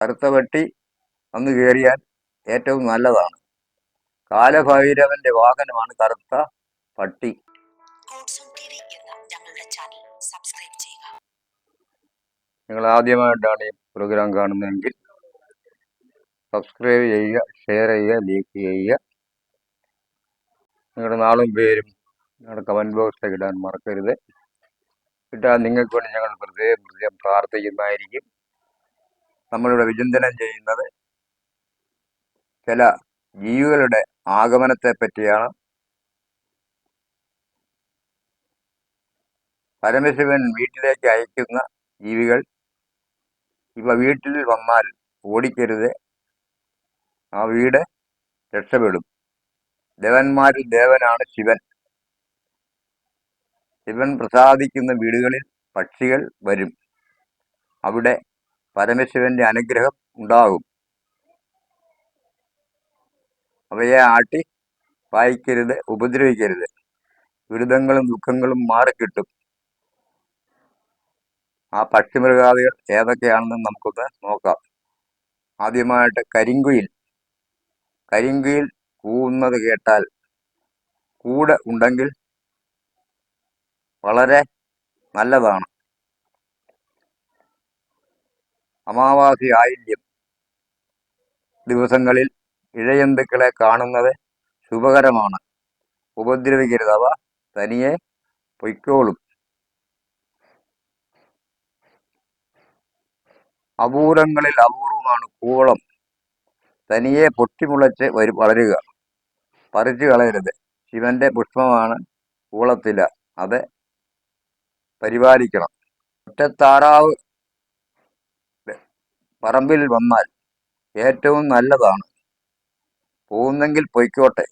കറുത്ത വെട്ടി അന്ന് കയറിയാൽ ഏറ്റവും നല്ലതാണ്. കാലഭൈരവന്റെ വാഹനമാണ് കറുത്ത പട്ടി. നിങ്ങൾ ആദ്യമായിട്ടാണ് ഈ പ്രോഗ്രാം കാണുന്നതെങ്കിൽ സബ്സ്ക്രൈബ് ചെയ്യുക ഷെയർ ചെയ്യുക ലൈക്ക് ചെയ്യുക. നിങ്ങളുടെ നാളും പേരും നിങ്ങളുടെ കമന്റ് ബോക്സിലേക്ക് ഇടാൻ മറക്കരുത്. ഇട്ടാൽ നിങ്ങൾക്ക് വേണ്ടി ഞങ്ങൾ പ്രത്യേകം പ്രത്യേകം പ്രാർത്ഥിക്കുന്നതായിരിക്കും. നമ്മളിവിടെ വിചിന്തനം ചെയ്യുന്നത് ചില ജീവികളുടെ ആഗമനത്തെ പറ്റിയാണ്. പരമശിവൻ വീട്ടിലേക്ക് അയക്കുന്ന ജീവികൾ ഇവ വീട്ടിൽ വന്നാൽ ഓടിക്കരുത്. ആ വീട് രക്ഷപ്പെടും. ദേവന്മാരിൽ ദേവനാണ് ശിവൻ. ശിവൻ പ്രസാദിക്കുന്ന വീടുകളിൽ പക്ഷികൾ വരും. അവിടെ പരമശിവന്റെ അനുഗ്രഹം ഉണ്ടാകും. അവയെ ആട്ടി വായിക്കരുത് ഉപദ്രവിക്കരുത്. ദുരിതങ്ങളും ദുഃഖങ്ങളും മാറിക്കിട്ടും. ആ പക്ഷിമൃഗാദികൾ ഏതൊക്കെയാണെന്ന് നമുക്കൊന്ന് നോക്കാം. ആദ്യമായിട്ട് കരിങ്കുയിൽ. കരിങ്കുയിൽ കൂവുന്നത് കേട്ടാൽ കൂടെ ഉണ്ടെങ്കിൽ വളരെ നല്ലതാണ്. അമാവാസി ആയില്യം. ദിവസങ്ങളിൽ ഇഴജന്തുക്കളെ കാണുന്നത് ശുഭകരമാണ്. ഉപദ്രവിക്കരുത് അവ തനിയെ പൊയ്ക്കോളും. അപൂർവങ്ങളിൽ അപൂർവമാണ് കൂവളം. തനിയെ പൊട്ടിമുളച്ച് വരും വളരുക. പറിച്ചു കളയരുത്. ശിവന്റെ പുഷ്പമാണ് കൂളത്തില അത് പരിപാലിക്കണം. ഒറ്റത്താറാവ് പറമ്പിൽ വന്നാൽ ഏറ്റവും നല്ലതാണ്. പോകുന്നെങ്കിൽ പൊയ്ക്കോട്ടെ.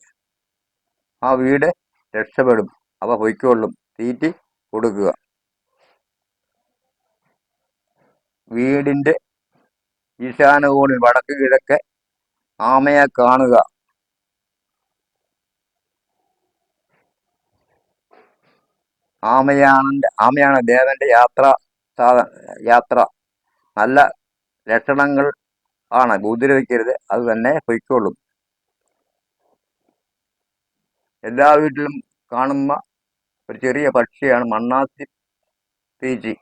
ആ വീട് രക്ഷപ്പെടും. അവ പൊയ്ക്കൊള്ളും. തീറ്റി കൊടുക്കുക. വീടിന്റെ ഈശാനകോണിൽ വടക്ക് കിഴക്ക് ആമയെ കാണുക. ആമയാണ് ആമയാണ് ദേവന്റെ യാത്ര യാത്ര. നല്ല ലക്ഷണങ്ങൾ ആണ്. ഉപദ്രവിക്കരുത് അത് തന്നെ പൊയ്ക്കോളും. എല്ലാ വീട്ടിലും കാണുന്ന ഒരു ചെറിയ പക്ഷിയാണ് മണ്ണാത്തി പീച്ചി.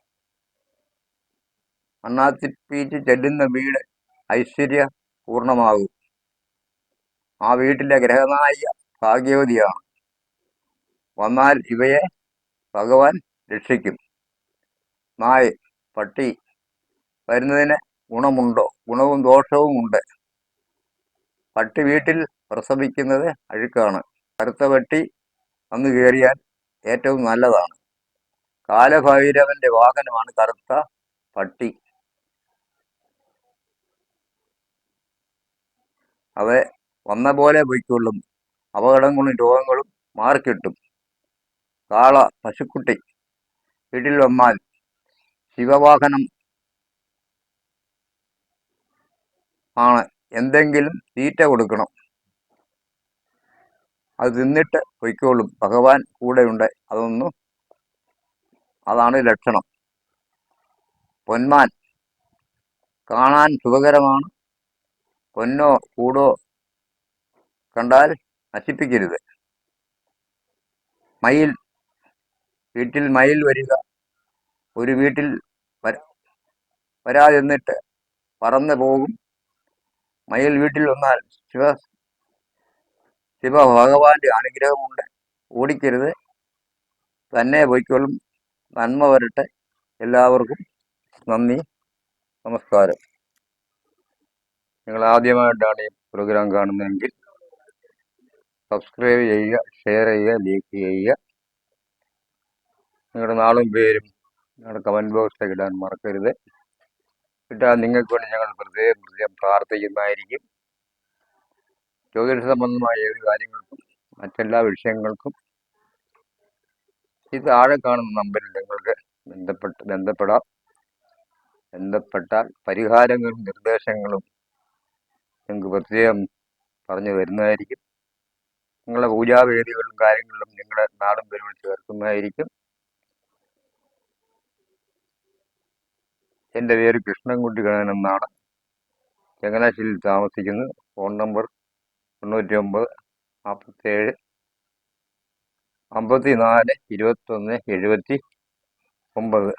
മണ്ണാത്തി പീച്ചി ചെല്ലുന്ന വീട് ഐശ്വര്യ പൂർണമാകും ആ വീട്ടിലെ ഗ്രഹനായിക ഭാഗ്യവതിയാണ്. വന്നാൽ ഇവയെ ഭഗവാൻ രക്ഷിക്കും. നായ് പട്ടി വരുന്നതിന് ഗുണമുണ്ടോ? ഗുണവും ദോഷവും ഉണ്ട്. പട്ടി വീട്ടിൽ പ്രസവിക്കുന്നത് അഴുക്കാണ്. കറുത്ത പട്ടി വന്നു കയറിയാൽ ഏറ്റവും നല്ലതാണ്. കാലഭൈരവന്റെ വാഹനമാണ് കറുത്ത പട്ടി. അവ വന്ന പോലെ പൊയ്ക്കൊള്ളും. അപകടങ്ങളും രോഗങ്ങളും മാറിക്കിട്ടും കാള പശുക്കുട്ടി വീട്ടിൽ വന്നാൽ ശിവവാഹനം ആണ്. എന്തെങ്കിലും തീറ്റ കൊടുക്കണം. അത് തിന്നിട്ട് പൊയ്ക്കോളും. ഭഗവാൻ കൂടെയുണ്ട്. അതൊന്നും അതാണ് ലക്ഷണം. പൊന്മാൻ. കാണാൻ സുഖകരമാണ്. പൊന്നോ കൂടോ കണ്ടാൽ നശിപ്പിക്കരുത്. മയിൽ. വീട്ടിൽ മയിൽ വരിക. ഒരു വീട്ടിൽ വരാതിരുന്നിട്ട് പറന്നു പോകും. മയിൽ വീട്ടിൽ വന്നാൽ ശിവ ശിവ ഭഗവാന്റെ അനുഗ്രഹമുണ്ട്. ഓടിക്കരുത്. തന്നെ പോയിക്കോളും. നന്മ വരട്ടെ. എല്ലാവർക്കും നന്ദി. നമസ്കാരം. നിങ്ങൾ ആദ്യമായിട്ടാണ് ഈ പ്രോഗ്രാം കാണുന്നതെങ്കിൽ സബ്സ്ക്രൈബ് ചെയ്യുക ഷെയർ ചെയ്യുക ലൈക്ക് ചെയ്യുക. നിങ്ങളുടെ നാളും പേരും നിങ്ങളുടെ കമന്റ് ബോക്സിലേക്ക് ഇടാൻ മറക്കരുത്. ഇട്ടാൽ നിങ്ങൾക്ക് വേണ്ടി ഞങ്ങൾ പ്രത്യേകം പ്രത്യേകം പ്രാർത്ഥിക്കുന്നതായിരിക്കും ജ്യോതിഷ സംബന്ധമായ ഏത് കാര്യങ്ങൾക്കും മറ്റെല്ലാ വിഷയങ്ങൾക്കും ഈ താഴെ കാണുന്ന നമ്പറിൽ നിങ്ങൾക്ക് ബന്ധപ്പെട്ട് ബന്ധപ്പെടാം. ബന്ധപ്പെട്ടാൽ പരിഹാരങ്ങളും നിർദ്ദേശങ്ങളും നിങ്ങൾക്ക് പ്രത്യേകം പറഞ്ഞു തരുന്നതായിരിക്കും. നിങ്ങളുടെ പൂജാവേദികളും കാര്യങ്ങളിലും നിങ്ങളുടെ നാടും പേരും ചേർക്കുന്നതായിരിക്കും എന്റെ പേര് കൃഷ്ണൻകുട്ടി ഗണൻ എന്നാണ്. ചങ്ങനാശ്ശേരിയിൽ താമസിക്കുന്നു. ഫോൺ നമ്പർ തൊണ്ണൂറ്റി ഒമ്പത് നാൽപ്പത്തേഴ് അമ്പത്തി നാല് ഇരുപത്തൊന്ന് എഴുപത്തി ഒമ്പത്.